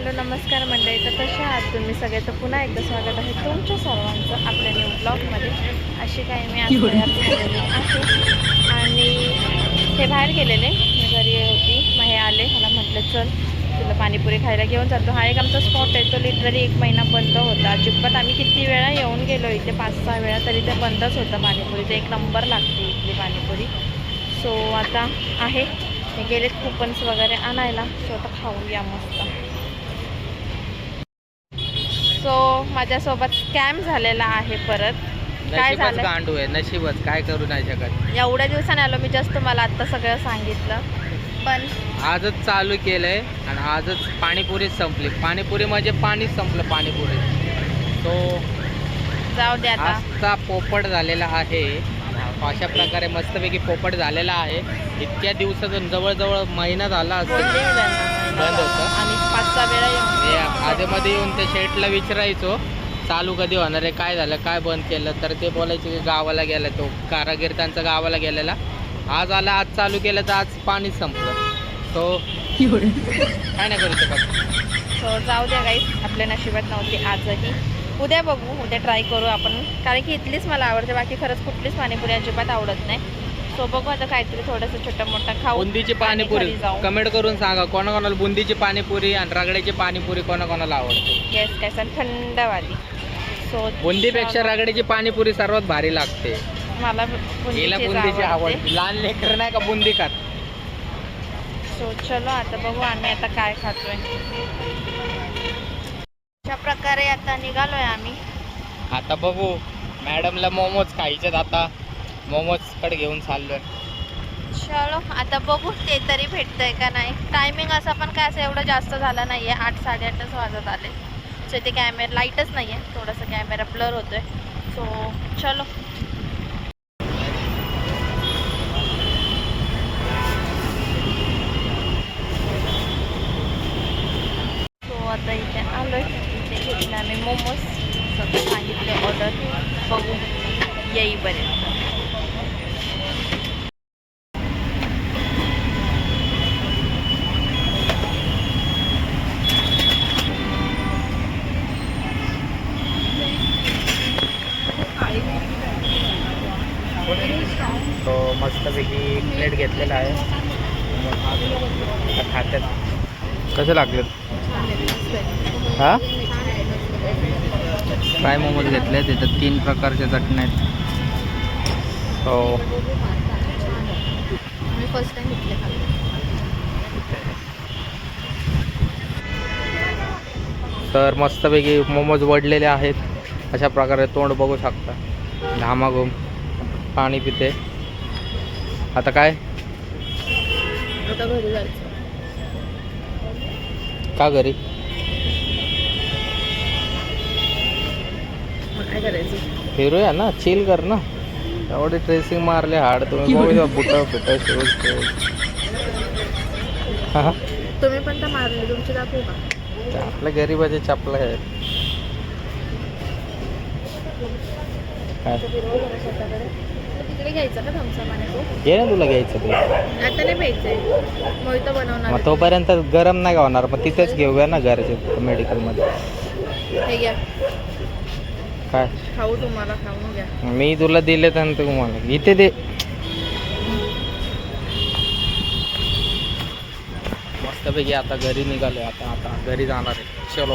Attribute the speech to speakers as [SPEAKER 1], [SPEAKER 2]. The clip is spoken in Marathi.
[SPEAKER 1] हॅलो नमस्कार मंडळी. तर कसे आहात तुम्ही सगळे? तर पुन्हा एकदा स्वागत आहे तुमच्या सर्वांचं आपल्या न्यू ब्लॉगमध्ये अशी काही मी आज तयार आहे. आणि हे बाहेर गेलेले. मी घरी होती. मग हे आले. मला म्हटलं चल तुला पाणीपुरी खायला घेऊन जातो हा एक आमचा स्पॉट आहे. तो लिटरली एक महिना बंद होता. अजिबात आम्ही किती वेळा येऊन गेलो इथे? पाच सहा वेळा तरी ते बंदच होतं पाणीपुरीचं एक नंबर लागते इथली पाणीपुरी. सो आता आहे. गेलेत कुपन्स वगैरे आणायला. सो आता खाऊया मस्त. माझ्यासोबत स्कॅम झालेला आहे परत. काय
[SPEAKER 2] नशीबच
[SPEAKER 1] झालं?
[SPEAKER 2] गांडू आहे नशीबच. काय करू नाही शकत.
[SPEAKER 1] एवढ्या दिवसाने आलो मी जस्ट तुम्हाला आत्ता सगळं सांगितलं. पण
[SPEAKER 2] आजच चालू केलंय आणि आजच पाणीपुरीच संपली. पाणीपुरी म्हणजे पाणीच संपलं पाणीपुरी. तो
[SPEAKER 1] जाऊ दे आता.
[SPEAKER 2] आजचा पोपट झालेला आहे. अशा प्रकारे मस्तपैकी पोपट झालेला आहे. इतक्या दिवसातून जवळजवळ महिना झाला असेल.
[SPEAKER 1] त्यांना.
[SPEAKER 2] बंद होतं.
[SPEAKER 1] आणि पाच सहा वेळा
[SPEAKER 2] हे
[SPEAKER 1] येऊन
[SPEAKER 2] त्या शेटला विचारायचो चालू कधी होणार आहे? काय झालं? काय बंद केलं? तर ते बोलायचे की गावाला गेला तो कारागीर त्यांचा गावाला गेलेला. आज आला आज चालू केलं तर आज पाणीच संपलं. तो काय नाही करू शकत
[SPEAKER 1] सो जाऊ द्या गाईस आपल्या नशिबात नव्हती आजही. उद्या बघू उद्या ट्राय करू आपण. कारण की इथलीच मला आवडते बाकी खरंच कुठलीच पाणीपुरी अजिबात आवडत नाही. सो बघू आता काहीतरी थोडंसं छोटं मोठं खाऊ
[SPEAKER 2] बुंदीची पाणीपुरी. कमेंट करून सांगा कोणाकोणाला बुंदीची पाणीपुरी आणि रगड्याची पाणीपुरी कोणाकोणाला आवडते?
[SPEAKER 1] गॅस काय सण थंडवाली. सो
[SPEAKER 2] बुंदीपेक्षा रगड्याची पाणीपुरी सर्वात भारी लागते.
[SPEAKER 1] मला
[SPEAKER 2] बुंदीची
[SPEAKER 1] आवडते.
[SPEAKER 2] आवडते लहान लेकर नाही का बुंदी खात?
[SPEAKER 1] सो चलो आता बघू आम्ही आता काय खातोय. अशा प्रकारे आता निघालोय आम्ही.
[SPEAKER 2] आता बघू. मॅडमला मोमोज खायचे आता. मोमोजकडे घेऊन चाललोय.
[SPEAKER 1] चलो आता बघू ते तरी भेटतंय का नाही. टायमिंग असं पण काय असं एवढं जास्त झालं नाही आहे आठ साडेआठच वाजत आले. सो इथे कॅमेरा लाईटच नाही आहे थोडंसं कॅमेरा ब्लर होतोय. सो चलो. सो आता इथे आलो इथे घेतलं आम्ही मोमोज. सगळं सांगितले ऑर्डर बघू. येईपर्यंत.
[SPEAKER 2] तो मस्तपैकी प्लेट घेतलेला आहे. खात्यात. कसे लागले हा? फ्राय मोमोज घेतले तिथं तीन प्रकारच्या चटण्या आहेत. हो.
[SPEAKER 1] मी फर्स्ट टाइम घेतले खाल्ले.
[SPEAKER 2] तर मस्तपैकी मोमोज वडलेले आहेत. अशा प्रकारे तोंड बघू शकता. घामाघूम पाणी पिते. आता काय?
[SPEAKER 1] आता घरी जायचं.
[SPEAKER 2] का घरी?
[SPEAKER 1] मग काय करायचं?
[SPEAKER 2] फिरूया ना चिल कर ना. एवढे ट्रेसिंग मारले हाड तुम्ही बुट फिट शूज
[SPEAKER 1] तुम्ही पण तर मारले तुमची दाखवू का?
[SPEAKER 2] आपल्या गरीबाचे चपला आहेत. काय?
[SPEAKER 1] घ्यायचं का
[SPEAKER 2] घे ना तुला घ्यायचं ते.
[SPEAKER 1] आता नाही प्यायचंय. मोहित बनवणार
[SPEAKER 2] मग तोपर्यंत गरम नाही का होणार? मग तिथेच घेऊया ना घरचे मेडिकलमध्ये
[SPEAKER 1] हे घ्या.
[SPEAKER 2] काय?
[SPEAKER 1] खाऊ तुम्हाला खाऊन घ्या.
[SPEAKER 2] मी तुला दिले तर तुम्हाला इथे दे. मस्तपैकी आता घरी निघालो आता आता घरी जाणार आहे. चलो.